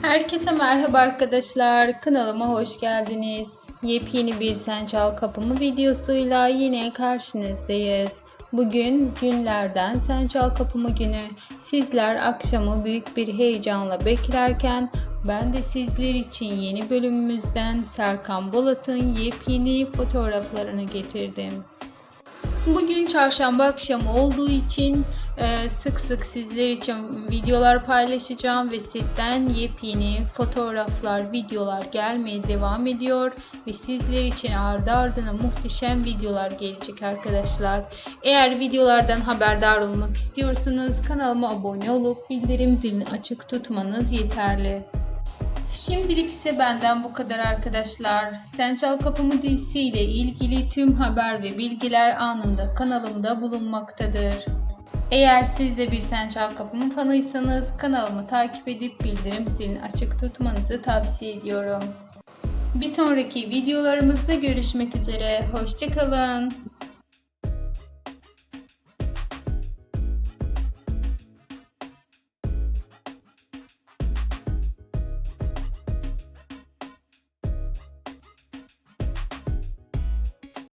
Herkese merhaba arkadaşlar. Kanalıma hoş geldiniz. Yepyeni bir Sen Kapımı videosuyla yine karşınızdayız. Bugün günlerden Sen Kapımı günü. Sizler akşamı büyük bir heyecanla beklerken ben de sizler için yeni bölümümüzden Serkan Bolat'ın yepyeni fotoğraflarını getirdim. Bugün çarşamba akşamı olduğu için e, sık sık sizler için videolar paylaşacağım ve setten yepyeni fotoğraflar, videolar gelmeye devam ediyor ve sizler için ardı ardına muhteşem videolar gelecek arkadaşlar. Eğer videolardan haberdar olmak istiyorsanız kanalıma abone olup bildirim zilini açık tutmanız yeterli. Şimdilik ise benden bu kadar arkadaşlar. Sen Çal Kapımı dizisi ile ilgili tüm haber ve bilgiler anında kanalımda bulunmaktadır. Eğer siz de bir Sen Çal Kapımı fanıysanız kanalımı takip edip bildirim zilini açık tutmanızı tavsiye ediyorum. Bir sonraki videolarımızda görüşmek üzere. Hoşçakalın.